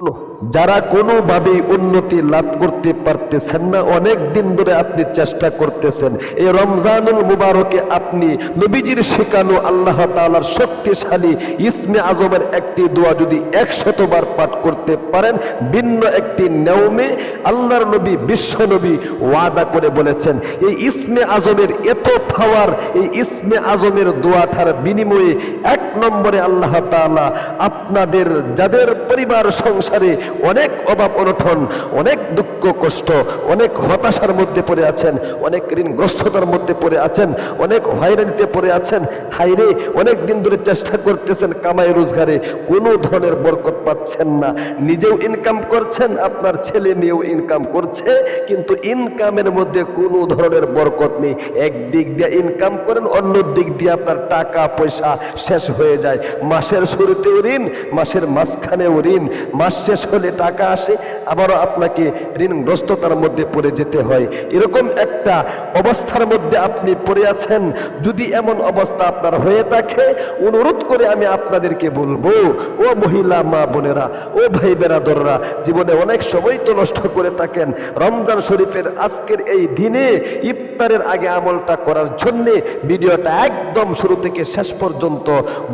Luz. যারা কোনোভাবেই উন্নতি লাভ করতে পারতেছেন না, অনেক দিন ধরে আপনি চেষ্টা করতেছেন। এই রমজানুল মুবারকে আপনি নবীজির শেখানো আল্লাহ তাআলার শক্তিশালী ইসমে আজমের একটি দোয়া যদি একশতবার পাঠ করতে পারেন, ভিন্ন একটি নিয়মে আল্লাহর নবী, বিশ্ব নবী ওয়াদা করে বলেছেন, এই ইসমে আজমের এত পাওয়ার এই ইসমে আজমের দোয়াটার বিনিময়ে এক নম্বরে আল্লাহ তাআলা আপনাদের, যাদের পরিবার সংসারে অনেক অভাব অনঠন অনেক দুঃখ কষ্ট, অনেক হতাশার মধ্যে পড়ে আছেন, অনেক ঋণগ্রস্ততার মধ্যে পড়ে আছেন, অনেক হয়রানিতে পড়ে আছেন। হাইরে অনেক দিন ধরে চেষ্টা করতেছেন কামাই রোজগারে, কোনো ধরনের বরকত পাচ্ছেন না। নিজেও ইনকাম করছেন, আপনার ছেলে মেয়েও ইনকাম করছে, কিন্তু ইনকামের মধ্যে কোনো ধরনের বরকত নেই। একদিক দিয়ে ইনকাম করেন, অন্য দিক দিয়ে আপনার টাকা, পয়সা শেষ হয়ে যায়। মাসের শুরুতেও ঋণ, মাসের মাঝখানেও ঋণ। মাস শেষ হলে টাকা আসে, আবারও আপনাকে ঋণগ্রস্ততার মধ্যে পড়ে যেতে হয়। এরকম একটা অবস্থার মধ্যে আপনি পড়ে আছেন। যদি এমন অবস্থা আপনার হয়ে থাকে, অনুরোধ করে আমি আপনাদেরকে বলব, ও মহিলা মা বোনেরা, ও ভাই বেরাদররা, জীবনে অনেক সময় তো নষ্ট করে থাকেন। রমজান শরীফের আজকের এই দিনে ইফতারের আগে আমলটা করার জন্যে ভিডিওটা একদম শুরু থেকে শেষ পর্যন্ত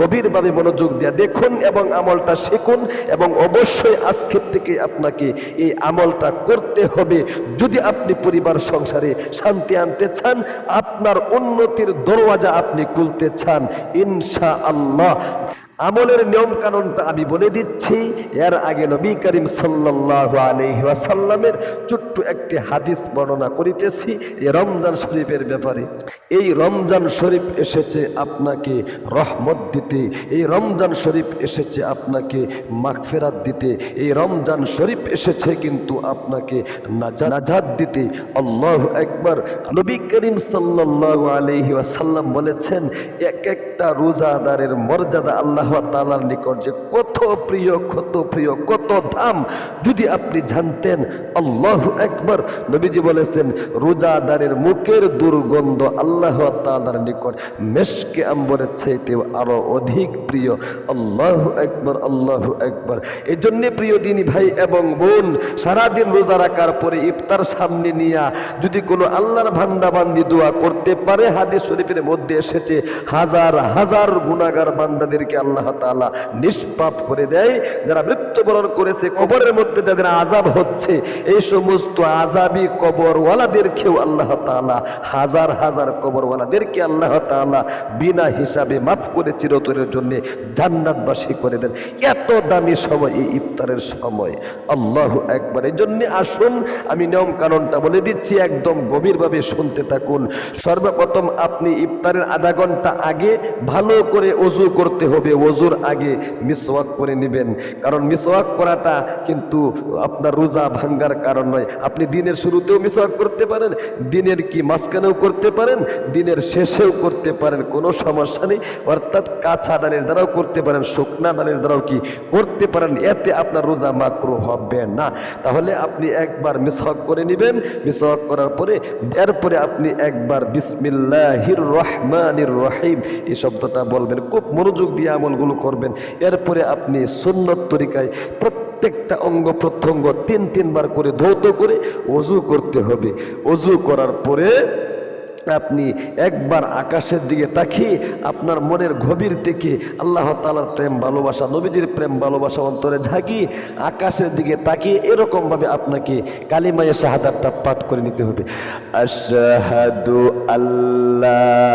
গভীরভাবে মনোযোগ দিয়ে দেখুন এবং আমলটা শিখুন এবং অবশ্যই আজকের থেকে আপনাকে এই আমলটা করতে হবে। যদি আপনি পরিবার সংসারে শান্তি আনতে চান, আপনার উন্নতির দরওয়াজা আপনি খুলতে চান ইনশা আল্লাহ আমলের নিয়ম কানুনটা আমি বলে দিচ্ছি। এর আগে নবী করিম সাল্লাল্লাহু আলাইহি ওয়াসাল্লামের ছোট্ট একটি হাদিস বর্ণনা করিতেছি এই রমজান শরীফের ব্যাপারে। এই রমজান শরীফ এসেছে আপনাকে রহমত দিতে, এই রমজান শরীফ এসেছে আপনাকে মাগফিরাত দিতে, এই রমজান শরীফ এসেছে কিন্তু আপনাকে নাজা- নাজাত দিতে। আল্লাহ একবার নবী করিম সাল্লাল্লাহু আলাইহি ওয়াসাল্লাম বলেছেন এক একটা রোজাদারের মর্যাদা আল্লাহ তাআলার নিকট যে কত প্রিয় কত প্রিয়, কত দাম যদি আপনি জানতেন, আল্লাহ একবার নবীজি বলেছেন, রোজাদারের মুখের দুর্গন্ধ আল্লাহ তাআলার নিকট মেশকে আম্বরের চাইতেও আরও অধিক প্রিয়। আল্লাহ একবার আল্লাহ একবার এই জন্যে প্রিয় দিনী ভাই এবং বোন, সারাদিন রোজা রাখার পরে ইফতার সামনে নিয়া যদি কোনো আল্লাহর ভান্ডাবান্দি দোয়া করতে পারে, হাদিস শরীফের মধ্যে এসেছে, হাজার হাজার গুণাগার বান্দাদেরকে আল্লাহ তালা নিষ্পাপ করে দেয় যারা মৃত্যুবরণ করেছে, কবরের মধ্যে যাদের আজাব হচ্ছে, এই সমস্ত আজাবি কবরওয়ালাদেরকেও আল্লাহ তাআলা, হাজার হাজার কবরওয়ালাদেরকে আল্লাহ তাআলা বিনা হিসাবে মাফ করে চিরতরের জন্য জান্নাতবাসী করে দেন। এত দামি সময় এই ইফতারের সময়। আল্লাহ একবার এই জন্য আসুন, আমি নিয়ম কানুনটা বলে দিচ্ছি, একদম গভীরভাবে শুনতে থাকুন। সর্বপ্রথম আপনি ইফতারের আধা ঘণ্টা আগে ভালো করে অজু করতে হবে অজুর আগে মিসওয়াক করে নেবেন। কারণ মিসওয়াক করাটা কিন্তু আপনার রোজা ভাঙ্গার কারণ নয়। আপনি দিনের শুরুতেও মিসওয়াক করতে পারেন, দিনের কি মাঝখানেও করতে পারেন, দিনের শেষেও করতে পারেন, কোনো সমস্যা নেই। অর্থাৎ কাঁচা ডালের দ্বারাও করতে পারেন, শুকনা ডালের দ্বারাও কি করতে পারেন, এতে আপনার রোজা মাকরু হবে না। তাহলে আপনি একবার মিসওয়াক করে নেবেন। মিসওয়াক করার পরে, এরপরে আপনি একবার বিসমিল্লাহির রহমানির রহিম এই শব্দটা বলবেন। খুব মনোযোগ দিয়ে আমলগুলো করবেন। এরপরে আপনি সুন্নত তরিকায় প্রত্যেকটা অঙ্গ প্রত্যঙ্গ তিন তিনবার করে ধৌত করে অজু করতে হবে। অজু করার পরে আপনি একবার আকাশের দিকে তাকিয়ে আপনার মনের গভীর থেকে আল্লাহ তালার প্রেম, ভালোবাসা, নবীজির প্রেম, ভালোবাসা অন্তরে ঝাঁকিয়ে আকাশের দিকে তাকিয়ে এরকমভাবে আপনাকে কালিমায়ে শাহাদাতটা পাঠ করে নিতে হবে। আশহাদু আল্লাহ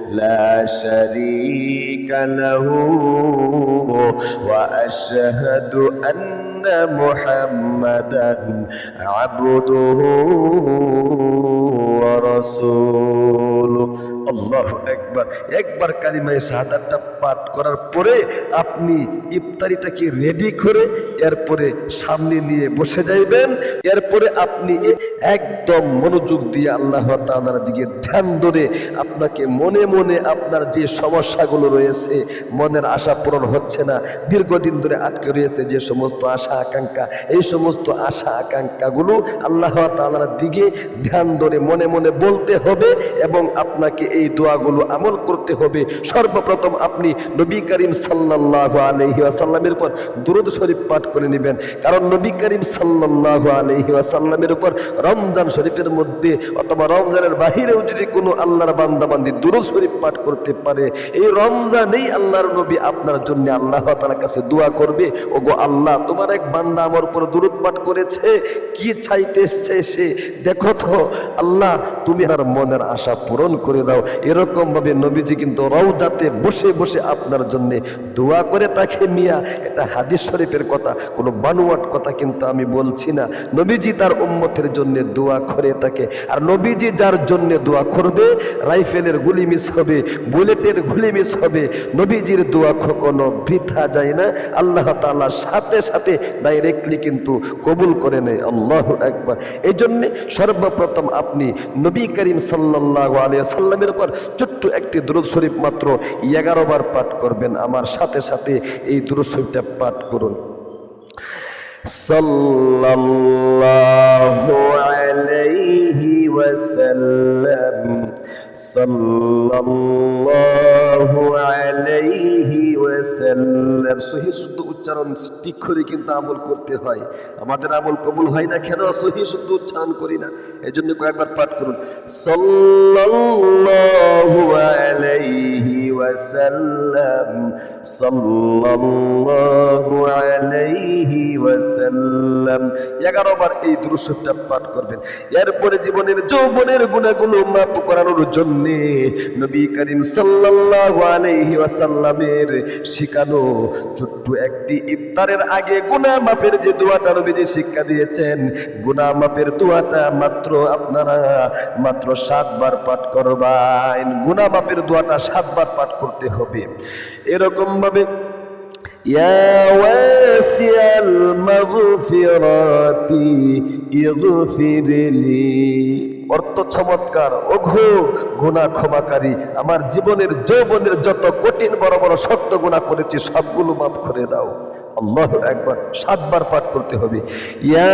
লা শারীকা লাহু واشهد ان محمدا عبده ورسوله আল্লাহ একবার একবার কালিমায় শাহাদাতটা পাঠ করার পরে আপনি ইফতারিটাকে রেডি করে এরপরে সামনে নিয়ে বসে যাইবেন এরপরে আপনি একদম মনোযোগ দিয়ে আল্লাহ তাআলার দিকে ধ্যান ধরে আপনাকে মনে মনে আপনার যে সমস্যাগুলো রয়েছে, মনের আশা পূরণ হচ্ছে না, দীর্ঘদিন ধরে আটকে রয়েছে যে সমস্ত আশা আকাঙ্ক্ষা, এই সমস্ত আশা আকাঙ্ক্ষাগুলো আল্লাহ তাআলার দিকে ধ্যান ধরে মনে মনে বলতে হবে এবং আপনাকে এই দোয়াগুলো আমল করতে হবে। সর্বপ্রথম আপনি নবী করিম সাল্লাল্লাহু আলাইহি ওয়াসাল্লামের উপর দুরূদ শরীফ পাঠ করে নেবেন। কারণ নবী করিম সাল্লাল্লাহু আলাইহি ওয়াসাল্লামের উপর রমজান শরীফের মধ্যে অথবা রমজানের বাহিরেও যদি কোনো আল্লাহর বান্দাবান্দি দুরূদ শরীফ পাঠ করতে পারে। এই রমজানেই আল্লাহর নবী আপনার জন্য আল্লাহ তাআলার কাছে দোয়া করবে, ওগো আল্লাহ, তোমার এক বান্দা আমার উপর দুরূদ পাঠ করেছে, কি চাইতেছে সে দেখো তো, আল্লাহ, তুমি আর মনের আশা পূরণ করে দাও। এরকম ভাবে নবীজি কিন্তু রওজাতে বসে বসে আপনার জন্য দোয়া করে তাকে মিয়া। এটা হাদিস শরীফের কথা, কোনো বানুয়াট কথা কিন্তু আমি বলছি না। নবীজি তার উম্মতের জন্য দোয়া করে থাকে, আর নবীজি যার জন্য দোয়া করবে, রাইফেলের গুলি মিস হবে, বুলেটের গুলি মিস হবে। নবীজির দোয়া কখনো বৃথা যায় না। আল্লাহ তাআলার সাথে সাথে ডাইরেক্টলি কিন্তু কবুল করে নেয়। আল্লাহ একবার এই জন্যে সর্বপ্রথম আপনি নবী করিম সাল্লাল্লাহু আলাইহি সাল্লামের উপর ছোট্ট একটি দুরূদ শরীফ মাত্র এগারো বার পাঠ করবেন। আমার সাথে সাথে এই দুরূদ শরীফটা পাঠ করুন। সাল্লাল্লাহু আলাইহি ওয়াসাল্লাম সাল্লাল্লাহু আলাইহি ওয়াসাল্লাম। সহি শুদ্ধ উচ্চারণ ঠিক করে কিন্তু আমল করতে হয়। আমাদের আমল কবুল হয় না কেন? সহি শুদ্ধ উচ্চারণ করি না। এই জন্য কয়েকবার পাঠ করুন। সাল্লাল্লাহু আলাইহি ওয়াসাল্লাম সাল্লাল্লাহু আলাইহি ওয়াসাল্লাম। এগারো বার এই দুরুশটা পাঠ করবেন। এরপরে জীবনের যৌবনের গুণাগুলো মাপ করানোর জন্য নবী করিম সাল্লাল্লাহু আলাইহি ওয়াসাল্লামের শিখানো ছোট্ট একটি ইফতারের আগে গুনাহ মাপের যে দোয়াটা নবীজি শিক্ষা দিয়েছেন, গুনাহ মাপের দোয়াটা মাত্র আপনারা মাত্র সাতবার পাঠ করবেন। গুনাহ মাপের দোয়াটা সাতবার পাঠ করতে হবে এরকম ভাবে يا واسع المغفرات اغفر لي অর্থ চমৎকার। অঘো গুণা ক্ষমাকারী, আমার জীবনের যৌবনের যত কঠিন, বড় বড় শক্ত গুণা করেছি, সবগুলো মাফ করে দাও। আল্লাহ একবার, সাতবার পাঠ করতে হবে। ইয়া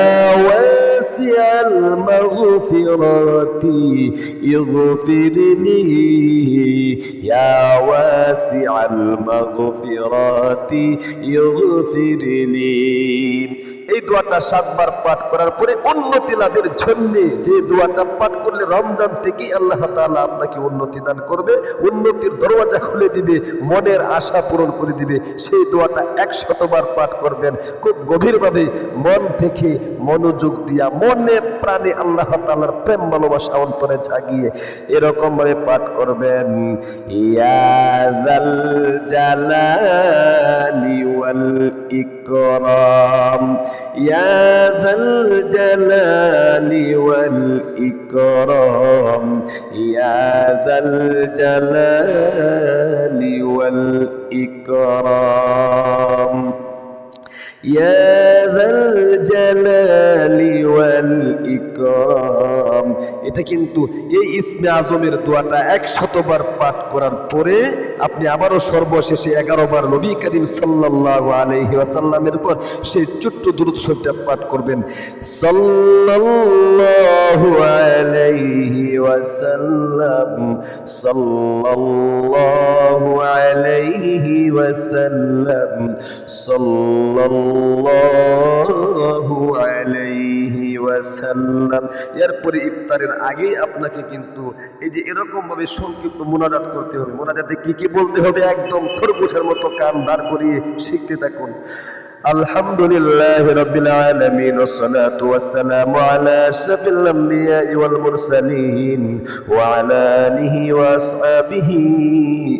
এই দোয়াটা সাতবার পাঠ করার পরে উন্নতি লাভের জন্য যে দোয়াটা পাঠ করলে রমজান থেকেই আল্লাহ তাআলা আপনাকে উন্নতি দান করবে, উন্নতির দরওয়াজা খুলে দিবে, মনের আশা পূরণ করে দিবে। সেই দোয়াটা একশতবার পাঠ করবেন। খুব গভীরভাবে মন থেকে মনোযোগ দিয়া মনে প্রাণে আল্লাহ তাআলার প্রেম ভালোবাসা অন্তরে জাগিয়ে এরকম ভাবে পাঠ করবেন। ইয়াদাল ওয়াল الإكرام يا ذا الجلال والإكرام. يا ذا الجلال والإكرام. এটা কিন্তু এই ইসমে আজমের দোয়াটা একশতবার পাঠ করার পরে আপনি আবারও সর্বশেষে বার নবী করিম সাল্লাল্লাহু আলাইহি ওয়াসাল্লামের উপর সেই ছোট্ট দুরূদ শরীফটা পাঠ করবেন। সাল্লাল্লাহু আলাইহি ওয়াসাল্লাম। সাল্লাল্লাহু আলাইহি صلى الله عليه ওয়াসাল্লাম। এরপরে ইফতারের আগেই আপনাকে কিন্তু এই যে এরকম ভাবে সংক্ষিপ্ত মোনাজাত করতে হবে। মোনাজাতে কি কি বলতে হবে? একদম খরগোশের মতো কান দাঁড় করিয়ে শিখতে থাকুন। الحمد لله رب العالمين والصلاة والسلام على أشرف الأنبياء والمرسلين وعلى آله وأصحابه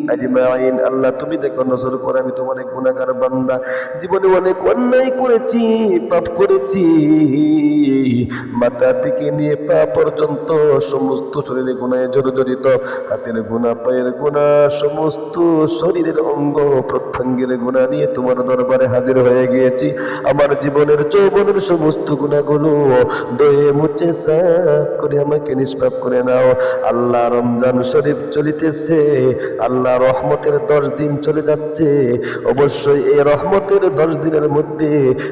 أجمعين আল্লাহ তুমি দেখো নজর করে আমি তোমার এক গুণাগার বান্দা জীবনে অনেক অন্যায় করেছি পাপ করেছি মাথা থেকে নিয়ে পা পর্যন্ত সমস্ত শরীরে গুণায় জড়িত হাতের গুণা পায়ের গুণা সমস্ত শরীরের অঙ্গ প্রত্যঙ্গের গুণা নিয়ে তোমার দরবারে হাজির হয়ে গিয়েছি। আমার জীবনের যৌবনের সমস্ত গুণাগুলো দয়ে মুছে সাফ করে আমাকে নিষ্পাপ করে নাও। আল্লাহ রমজান শরীফ চলিতেছে, আল্লাহ রহমতের দশ দিন চলে যাচ্ছে। অবশ্যই এই রহমতের দশ দিনের মধ্যে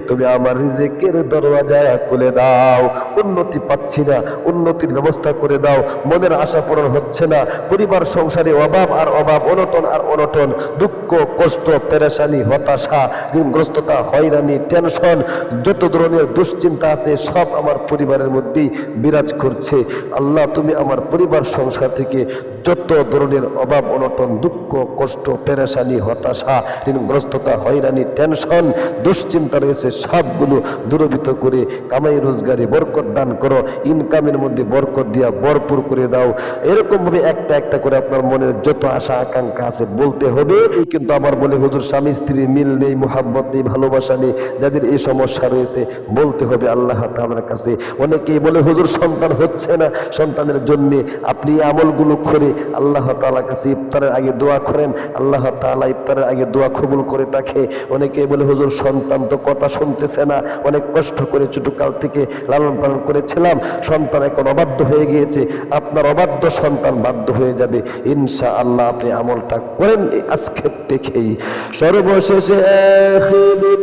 তুমি আমার রিজেকের দরওয়াজা খুলে দাও। উন্নতি পাচ্ছি না, উন্নতির ব্যবস্থা করে দাও। মনের আশা পূরণ হচ্ছে না। পরিবার, সংসারে অভাব আর অভাব, অনটন আর অনটন, দুঃখ, কষ্ট, পেরেশানি, হতাশা, ঋণগ্রস্ততা হয়রানি টেনশন যত ধরনের দুশ্চিন্তা আছে সব আমার পরিবারের মধ্যেই বিরাজ করছে। আল্লাহ, তুমি আমার পরিবার সংসার থেকে যত ধরনের অভাব, অনটন, দুঃখ, কষ্ট, পেরেশানি, হতাশা, ঋণগ্রস্ততা, হয়রানি টেনশন দুশ্চিন্তা রয়েছে, সবগুলো দূরবিত করে কামাই, রোজগারে বরকত দান করো ইনকামের মধ্যে বরকত দিয়া ভরপুর করে দাও। এরকমভাবে একটা একটা করে আপনার মনের যত আশা, আকাঙ্ক্ষা আছে বলতে হবে। কিন্তু আমার বলে হুজুর, স্বামী স্ত্রী মিল নেই মোহাম্মত নেই, ভালোবাসা নেই যাদের এই সমস্যা রয়েছে, বলতে হবে আল্লাহ তাআলার কাছে। অনেকেই বলে, হুজুর, সন্তান হচ্ছে না। সন্তানের জন্য আপনি আমলগুলো করে আল্লাহ তাআলার কাছে ইফতারের আগে দোয়া করেন। আল্লাহ তাআলা ইফতারের আগে দোয়া কবুল করে তাকে অনেকে বলে, হুজুর, সন্তান তো কথা শুনতেছে না। অনেক কষ্ট করে ছোটকাল থেকে লালন পালন করেছিলাম। সন্তান এখন অবাধ্য হয়ে গিয়েছে। আপনার অবাধ্য সন্তান বাধ্য হয়ে যাবে। ইনশা আল্লাহ আপনি আমলটা করেন আজকের দেখেই সর্বশেষে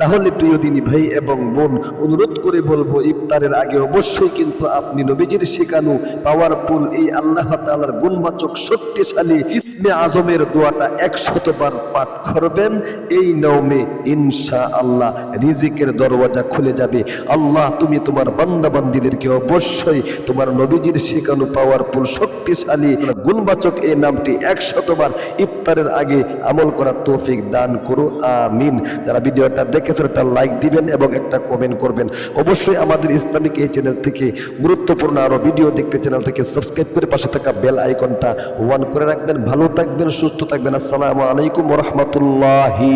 তাহলে প্রিয় দিনী ভাই এবং বোন, অনুরোধ করে বলব, ইফতারের আগে অবশ্যই কিন্তু আপনি নবীজির শেখানো পাওয়ারফুল এই আল্লাহ তাআলার গুণবাচক, শক্তিশালী ইসমে আজমের দোয়াটা একশতবার পাঠ করবেন। এই নওমে ইনশা আল্লাহ রিজিকের দরওয়াজা খুলে যাবে। আল্লাহ, তুমি তোমার বান্দা বান্দিদেরকে অবশ্যই তোমার নবীজির শেখানো পাওয়ারফুল শক্তিশালী, গুণবাচক এই নামটি একশতবার ইফতারের আগে আমল করার তৌফিক দান করো। আমিন। যারা ভিডিওটা দেখেছেন একটা লাইক দিবেন এবং একটা কমেন্ট করবেন। অবশ্যই আমাদের ইসলামিক এই চ্যানেল থেকে গুরুত্বপূর্ণ আরও ভিডিও দেখতে চ্যানেল থেকে সাবস্ক্রাইব করে পাশে থাকা বেল আইকনটা ওয়ান করে রাখবেন। ভালো থাকবেন, সুস্থ থাকবেন। আসসালামু আলাইকুম রহমতুল্লাহি